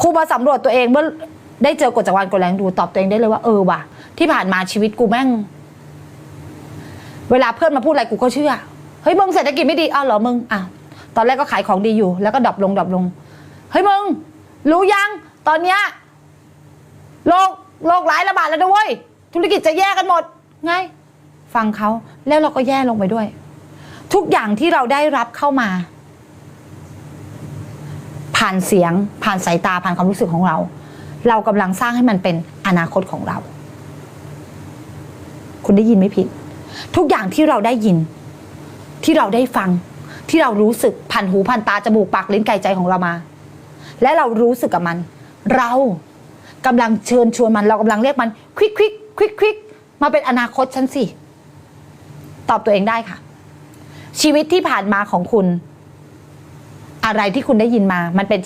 ครูมาสำรวจตัวเองเมื่อได้เจอกฎจักรวาลกฎแรงดูตอบตัวเองได้เลยว่าเออว่ะที่ผ่านมาชีวิตกูแม่ง เวลาเพื่อนมาพูดอะไรกูก็เชื่อเฮ้ยมึงเศรษฐกิจไม่ดีอ้าวเหรอมึงอะตอนแรกก็ขายของดีอยู่ แล้วก็ดรอปลงดรอปลงเฮ้ยมึง รู้ยังตอนเนี้ยโรคโรคร้ายระบาดแล้วด้วยธุรกิจจะแย่กันหมด ไง ฟังเขาแล้วเราก็แย่ลงไปด้วย ทุกอย่างที่เราได้รับเข้ามา ผ่านเสียง ผ่านสายตาผ่านความรู้สึกของเรา เรากำลังสร้างให้มันเป็นอนาคตของเรา คุณได้ยินไม่ผิด ทุกอย่างที่เราได้ยิน ที่เราได้ฟัง ที่เรารู้สึกผ่านหูผ่านตาจมูกปากลิ้นกายใจของเรามา และเรารู้สึกกับมัน เรากำลังเชิญชวนมัน เรากำลังเรียกมันควิกควิกควิกควิกมาเป็นอนาคตฉันสิ ตอบตัวเองได้ค่ะ ชีวิตที่ผ่านมาของคุณ อะไรที่คุณได้ยินมามันเป็น